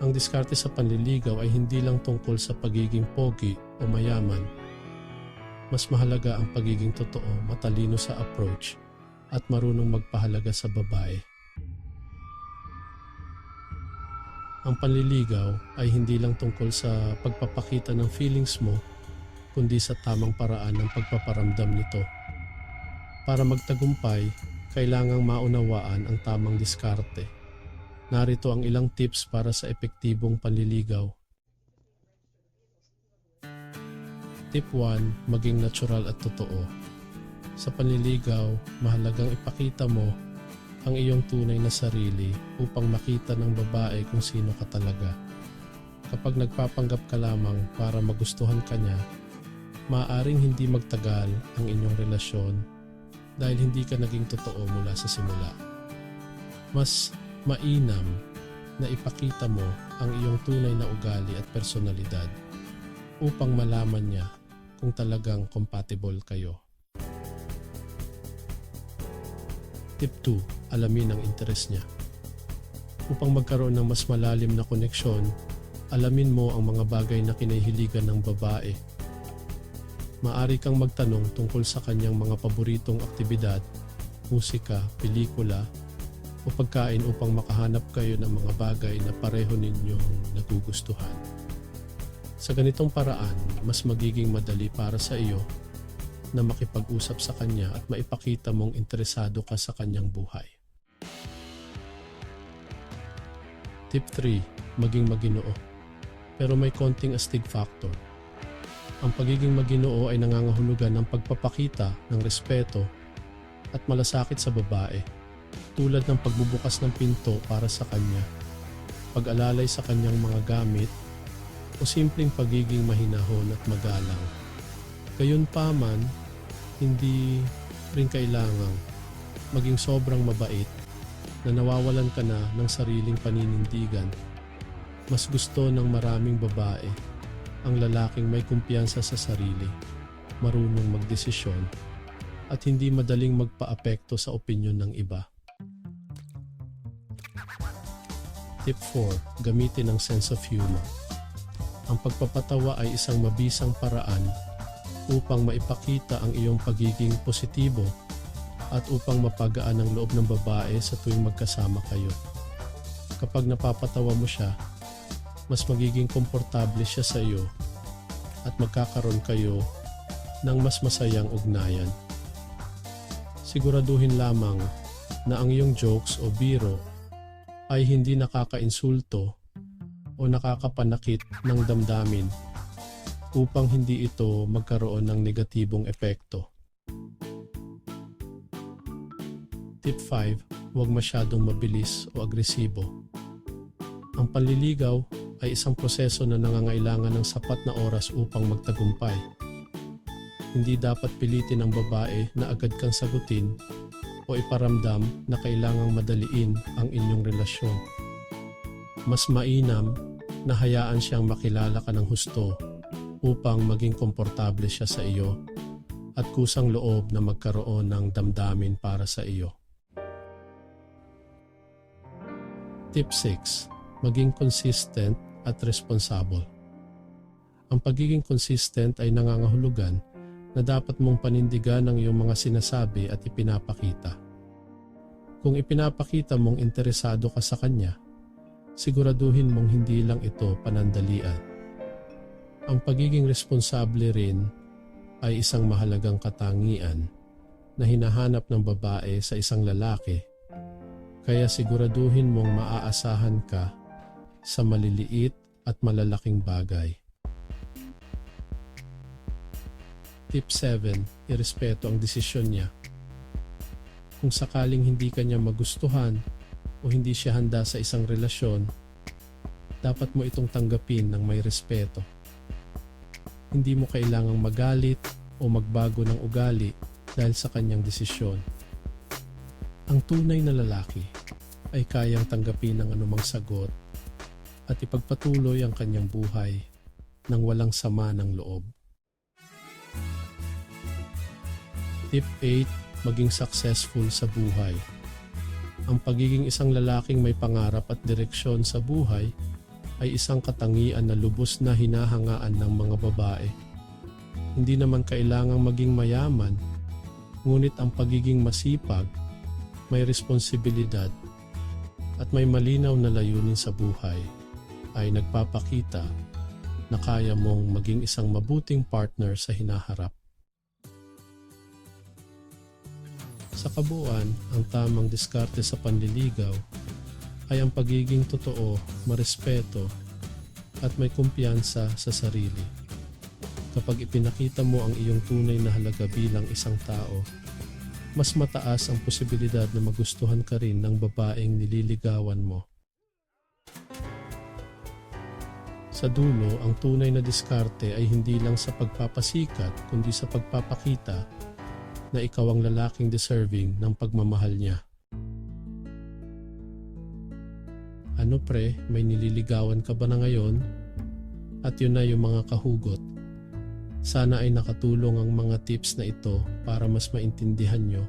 Ang diskarte sa panliligaw ay hindi lang tungkol sa pagiging pogi o mayaman. Mas mahalaga ang pagiging totoo, matalino sa approach, at marunong magpahalaga sa babae. Ang panliligaw ay hindi lang tungkol sa pagpapakita ng feelings mo, kundi sa tamang paraan ng pagpaparamdam nito. Para magtagumpay, kailangang maunawaan ang tamang diskarte. Narito ang ilang tips para sa epektibong panliligaw. Tip 1. Maging natural at totoo. Sa panliligaw, mahalagang ipakita mo ang iyong tunay na sarili upang makita ng babae kung sino ka talaga. Kapag nagpapanggap ka lamang para magustuhan ka niya, maaaring hindi magtagal ang inyong relasyon dahil hindi ka naging totoo mula sa simula. Mas mainam na ipakita mo ang iyong tunay na ugali at personalidad upang malaman niya kung talagang compatible kayo. Tip 2. Alamin ang interes niya. Upang magkaroon ng mas malalim na koneksyon, alamin mo ang mga bagay na kinahiligan ng babae. Maari kang magtanong tungkol sa kanyang mga paboritong aktibidad, musika, pelikula, o pagkain upang makahanap kayo ng mga bagay na pareho ninyong nagugustuhan. Sa ganitong paraan, mas magiging madali para sa iyo na makipag-usap sa kanya at maipakita mong interesado ka sa kanyang buhay. Tip 3. Maging maginoo. Pero may konting astig factor. Ang pagiging maginoo ay nangangahulugan ng pagpapakita ng respeto at malasakit sa babae tulad ng pagbubukas ng pinto para sa kanya, pag-alalay sa kanyang mga gamit, o simpleng pagiging mahinahon at magalang. Gayunpaman, hindi rin kailangang maging sobrang mabait na nawawalan ka na ng sariling paninindigan. Mas gusto ng maraming babae ang lalaking may kumpiyansa sa sarili, marunong magdesisyon, at hindi madaling magpaapekto sa opinyon ng iba. Tip 4. Gamitin ang sense of humor. Ang pagpapatawa ay isang mabisang paraan upang maipakita ang iyong pagiging positibo at upang mapagaan ang loob ng babae sa tuwing magkasama kayo. Kapag napapatawa mo siya, mas magiging komportable siya sa iyo at magkakaroon kayo ng mas masayang ugnayan. Siguraduhin lamang na ang iyong jokes o biro ay hindi nakakainsulto o nakakapanakit ng damdamin upang hindi ito magkaroon ng negatibong epekto. Tip 5. Huwag masyadong mabilis o agresibo. Ang panliligaw ay isang proseso na nangangailangan ng sapat na oras upang magtagumpay. Hindi dapat pilitin ang babae na agad kang sagutin o iparamdam na kailangang madaliin ang inyong relasyon. Mas mainam na hayaan siyang makilala ka ng husto upang maging komportable siya sa iyo at kusang loob na magkaroon ng damdamin para sa iyo. Tip 6. Maging consistent at responsible. Ang pagiging consistent ay nangangahulugan na dapat mong panindigan ang iyong mga sinasabi at ipinapakita. Kung ipinapakita mong interesado ka sa kanya, siguraduhin mong hindi lang ito panandalian. Ang pagiging responsable rin ay isang mahalagang katangian na hinahanap ng babae sa isang lalaki. Kaya siguraduhin mong maaasahan ka sa maliliit at malalaking bagay. Tip 7. Irespeto ang desisyon niya. Kung sakaling hindi ka niya magustuhan o hindi siya handa sa isang relasyon, dapat mo itong tanggapin ng may respeto. Hindi mo kailangang magalit o magbago ng ugali dahil sa kanyang desisyon. Ang tunay na lalaki ay kayang tanggapin ng anumang sagot at ipagpatuloy ang kanyang buhay ng walang sama ng loob. Tip 8. Maging successful sa buhay. Ang pagiging isang lalaking may pangarap at direksyon sa buhay ay isang katangian na lubos na hinahangaan ng mga babae. Hindi naman kailangang maging mayaman, ngunit ang pagiging masipag, may responsibilidad, at may malinaw na layunin sa buhay ay nagpapakita na kaya mong maging isang mabuting partner sa hinaharap. Sa kabuuan, ang tamang diskarte sa panliligaw ay ang pagiging totoo, marespeto, at may kumpiyansa sa sarili. Kapag ipinakita mo ang iyong tunay na halaga bilang isang tao, mas mataas ang posibilidad na magustuhan ka rin ng babaeng nililigawan mo. Sa dulo, ang tunay na diskarte ay hindi lang sa pagpapasikat kundi sa pagpapakita na ikaw ang lalaking deserving ng pagmamahal niya. Ano pre, may nililigawan ka ba na ngayon? At yun na yung mga kahugot. Sana ay nakatulong ang mga tips na ito para mas maintindihan nyo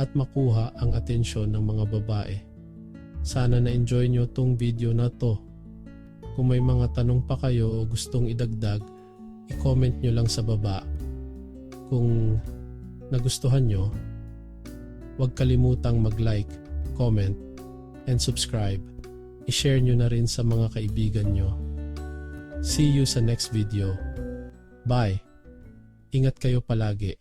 at makuha ang atensyon ng mga babae. Sana na-enjoy nyo tong video na to. Kung may mga tanong pa kayo o gustong idagdag, i-comment nyo lang sa baba. Kung nagustuhan nyo, huwag kalimutang mag-like, comment, and subscribe. I-share nyo na rin sa mga kaibigan nyo. See you sa next video. Bye! Ingat kayo palagi.